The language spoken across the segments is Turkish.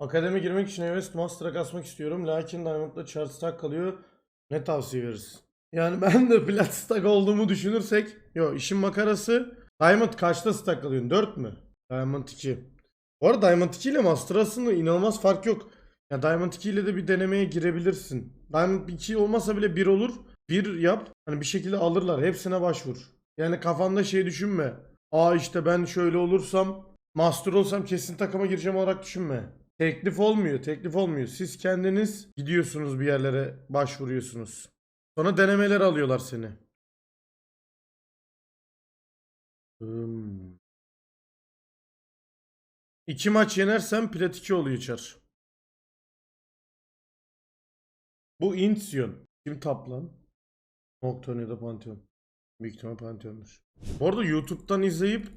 Akademi girmek için Everest Master'a kasmak istiyorum. Lakin Diamond'da chart stack kalıyor. Ne tavsiye verirsin? Yani ben de plat stack olduğumu düşünürsek. Yo işin makarası. Diamond kaçta stack kalıyorsun? 4 mü? Diamond 2. Bu arada Diamond 2 ile Master arasında inanılmaz fark yok. Ya Diamond 2 ile de bir denemeye girebilirsin. Diamond 2 olmasa bile 1 olur. 1 yap. Hani bir şekilde alırlar. Hepsine başvur. Yani kafanda şey düşünme. Aa işte ben şöyle olursam Master olsam kesin takıma gireceğim olarak düşünme. Teklif olmuyor, teklif olmuyor. Siz kendiniz gidiyorsunuz bir yerlere başvuruyorsunuz. Sonra denemeler alıyorlar seni. Hmm. İki maç yenersem plat 2 oluyor çar. Bu Intsion. Kim tap lan? Nocturne ya da Pantheon. Büyük ihtimal Pantheon'dur. Bu arada YouTube'dan izleyip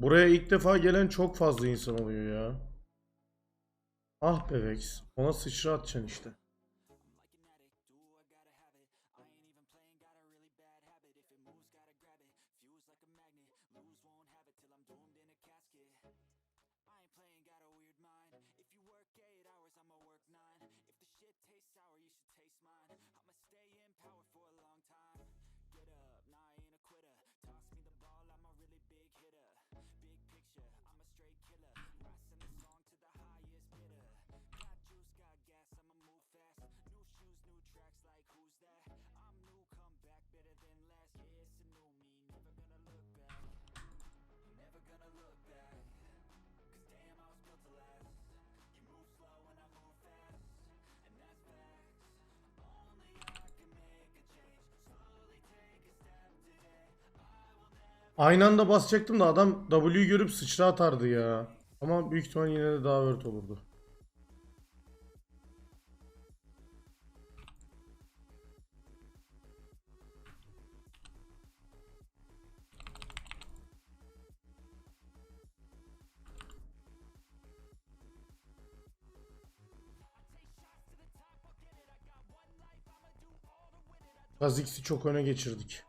buraya ilk defa gelen çok fazla insan oluyor ya. Ah be Vex. Ona sıçra atacaksın işte. Aynı anda basacaktım da adam W'yu görüp sıçra atardı ya. Ama büyük ihtimal yine de daha word olurdu. Kha'Zix'i çok öne geçirdik.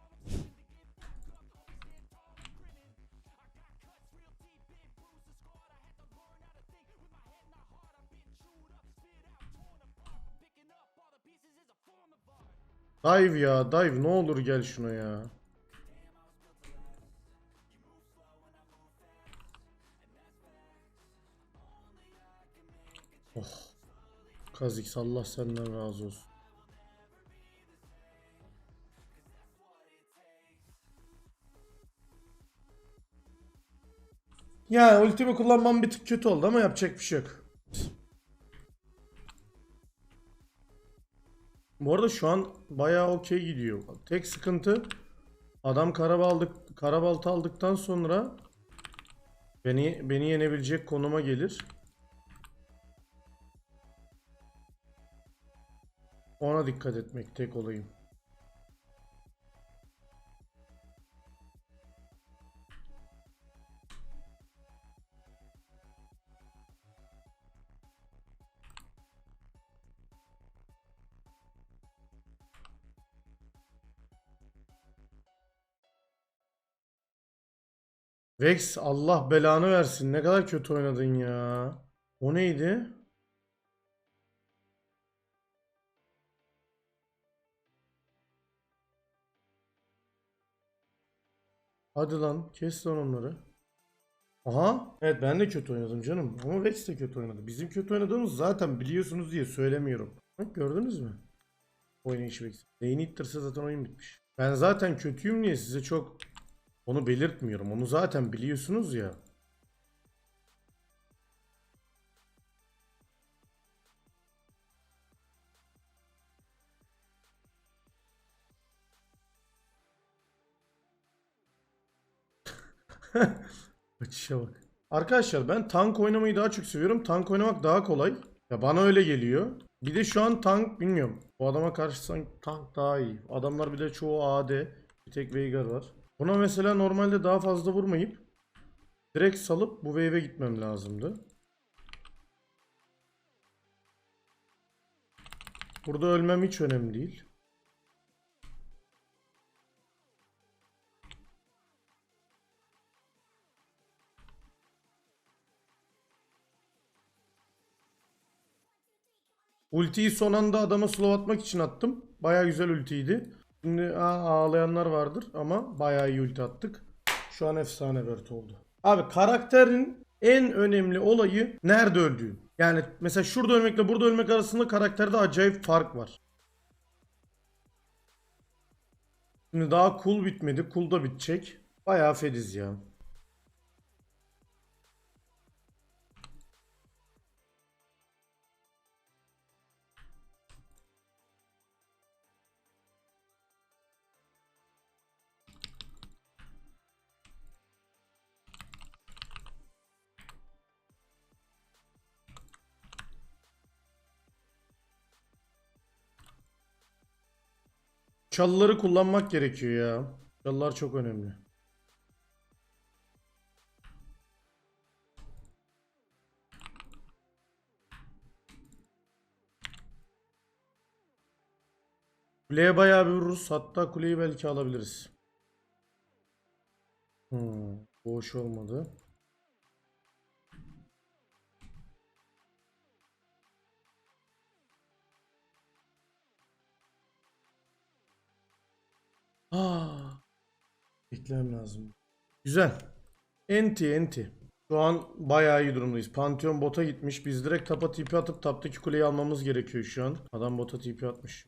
Dive ya dive ne olur gel şuna ya. Oh. Kha'Zix Allah senden razı olsun. Ya ultimi kullanmam bir tık kötü oldu ama yapacak bir şey yok. Bu arada şu an bayağı okey gidiyor. Tek sıkıntı adam karabaldık karabaltı aldıktan sonra beni beni yenebilecek konuma gelir. Ona dikkat etmek tek olayım. Vex Allah belanı versin. Ne kadar kötü oynadın ya. O neydi? Hadi lan kes lan onları. Aha. Evet ben de kötü oynadım canım. Ama Vex de kötü oynadı. Bizim kötü oynadığımız zaten biliyorsunuz diye söylemiyorum. Bak gördünüz mü? Oynayışı Vex. Lane'i ittirse zaten oyun bitmiş. Ben zaten kötüyüm diye size çok onu belirtmiyorum. Onu zaten biliyorsunuz ya. Kaçışa bak. Arkadaşlar ben tank oynamayı daha çok seviyorum. Tank oynamak daha kolay. Ya bana öyle geliyor. Bir de şu an tank bilmiyorum. Bu adama karşı tank daha iyi. Adamlar bir de çoğu AD. Bir tek Veigar var. Buna mesela normalde daha fazla vurmayıp direkt salıp bu wave'e gitmem lazımdı. Burada ölmem hiç önemli değil. Ultiyi son anda adama slow atmak için attım. Baya güzel ultiydi. Şimdi ağlayanlar vardır ama bayağı iyi ulti attık. Şu an efsane Word oldu. Abi karakterin en önemli olayı nerede öldüğün. Yani mesela şurada ölmekle burada ölmek arasında karakterde acayip fark var. Şimdi daha cool bitmedi. Cool da bitecek. Bayağı fediz ya. Çalıları kullanmak gerekiyor ya. Çalılar çok önemli. Kuleye bayağı bir vururuz. Hatta kuleyi belki alabiliriz. Hmm, boş olmadı. Beklemem lazım. Güzel. Enti enti. Şu an bayağı iyi durumdayız. Pantheon bota gitmiş. Biz direkt tapa TP atıp taptaki kuleyi almamız gerekiyor şu an. Adam bota TP atmış.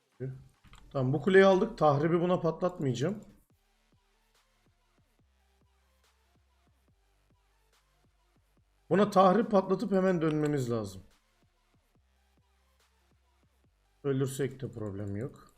Tamam bu kuleyi aldık. Tahribi buna patlatmayacağım. Buna tahrip patlatıp hemen dönmemiz lazım. Ölürsek de problem yok.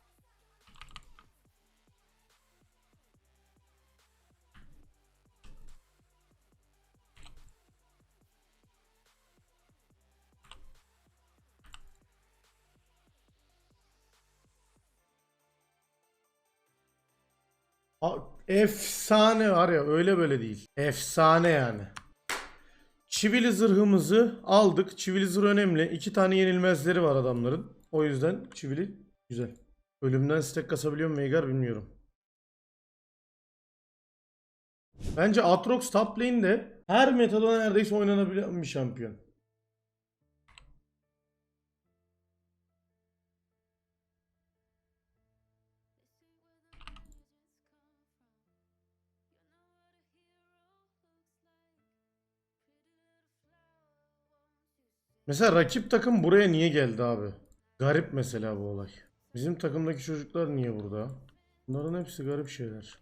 Efsane var ya öyle böyle değil. Efsane yani. Çivili zırhımızı aldık. Çivili zırh önemli. İki tane yenilmezleri var adamların. O yüzden çivili güzel. Ölümden stack kasabiliyor mu Veigar bilmiyorum. Bence Atrox top lane'de her metada neredeyse oynanabilen bir şampiyon. Mesela rakip takım buraya niye geldi abi? Garip mesela bu olay. Bizim takımdaki çocuklar niye burada? Bunların hepsi garip şeyler.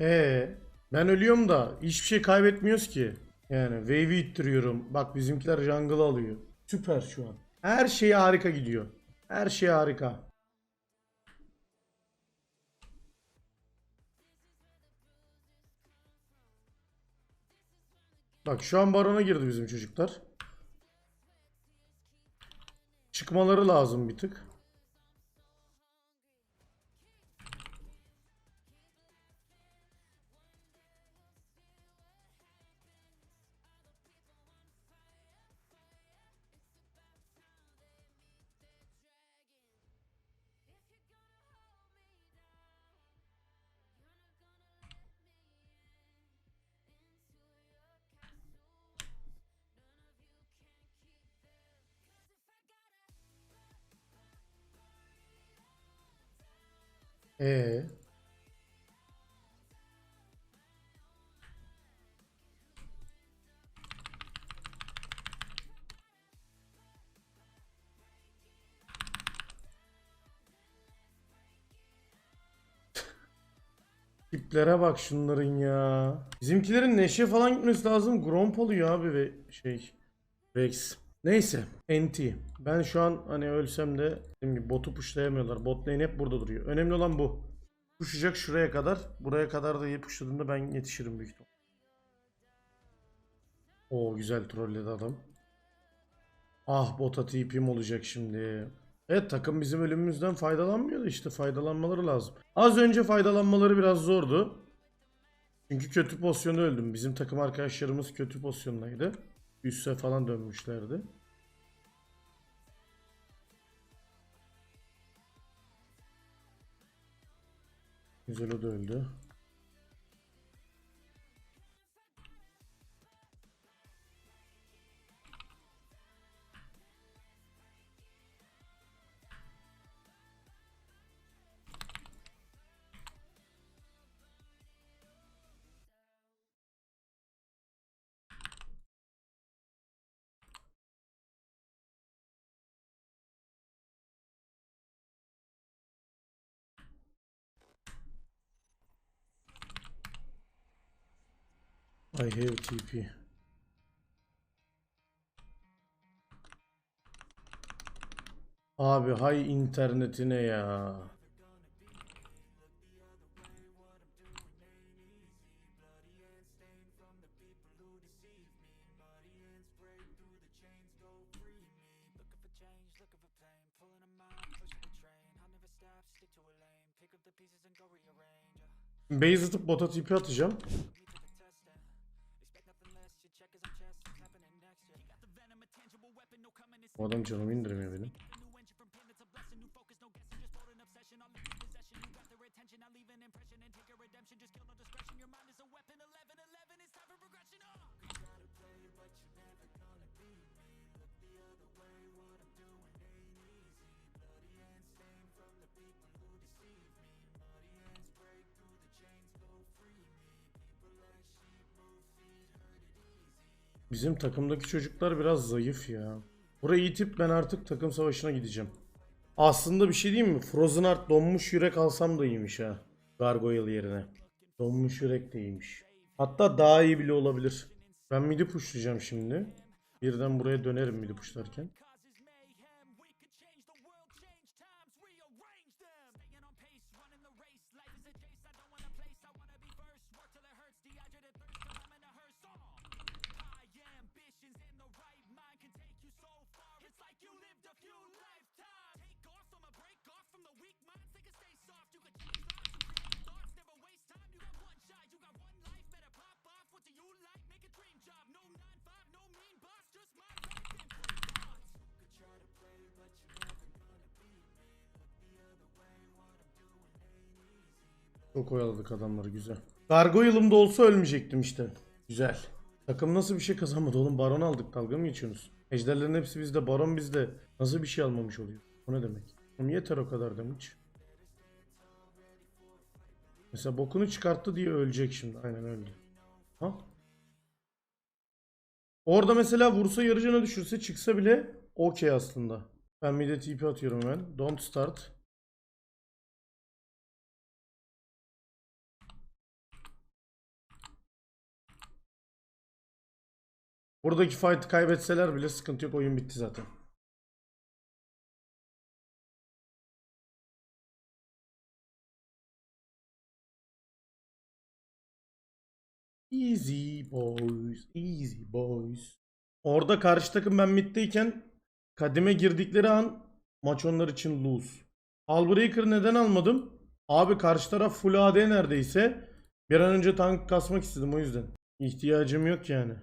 Ee, ben ölüyorum da hiçbir şey kaybetmiyoruz ki. Yani wave'i ittiriyorum. Bak bizimkiler jungle alıyor. Süper şu an. Her şey harika gidiyor. Her şey harika. Bak şu an barona girdi bizim çocuklar. Çıkmaları lazım bir tık. Ee, tiplere bak şunların ya. Bizimkilerin neşe falan gitmesi lazım. Gromp oluyor abi ve şey Rex. Neyse. NT. Ben şu an hani ölsem de dediğim gibi botu pushlayamıyorlar. Bot lane hep burada duruyor. Önemli olan bu. Pushlayacak şuraya kadar. Buraya kadar da iyi ben yetişirim büyük ihtimal. Oo güzel trolledi adam. Ah bota TP'm olacak şimdi. Evet takım bizim ölümümüzden faydalanmıyor da işte faydalanmaları lazım. Az önce faydalanmaları biraz zordu. Çünkü kötü pozisyonda öldüm. Bizim takım arkadaşlarımız kötü pozisyondaydı. Üste falan dönmüşlerdi. Güzel o da öldü. I have TP. Abi hay internetine ya. Base atıp bota TP atacağım. Adam canımı indirmiyor benim. Bizim takımdaki çocuklar biraz zayıf ya. Burayı itip ben artık takım savaşına gideceğim. Aslında bir şey diyeyim mi? Frozen Heart donmuş yürek alsam da iyiymiş ha. Gargoyle yerine. Donmuş yürek de iyiymiş. Hatta daha iyi bile olabilir. Ben midi pushlayacağım şimdi. Birden buraya dönerim midi pushlarken. Çok oyaladık adamları güzel. Gargoyle'ım da olsa ölmeyecektim işte. Güzel. Takım nasıl bir şey kazanmadı oğlum? Baron aldık dalga mı geçiyorsunuz? Ejderlerin hepsi bizde, baron bizde. Nasıl bir şey almamış oluyor? O ne demek? Oğlum yeter o kadar demiş. Mesela bokunu çıkarttı diye ölecek şimdi. Aynen öldü. Ha? Orada mesela vursa yarıcına düşürse çıksa bile okey aslında. Ben mid'e TP atıyorum hemen. Don't start. Buradaki fight'ı kaybetseler bile sıkıntı yok. Oyun bitti zaten. Easy boys, easy boys. Orada karşı takım ben middeyken kadime girdikleri an maç onlar için lose. Albreaker neden almadım? Abi karşı taraf full AD neredeyse. Bir an önce tank kasmak istedim o yüzden. İhtiyacım yok yani.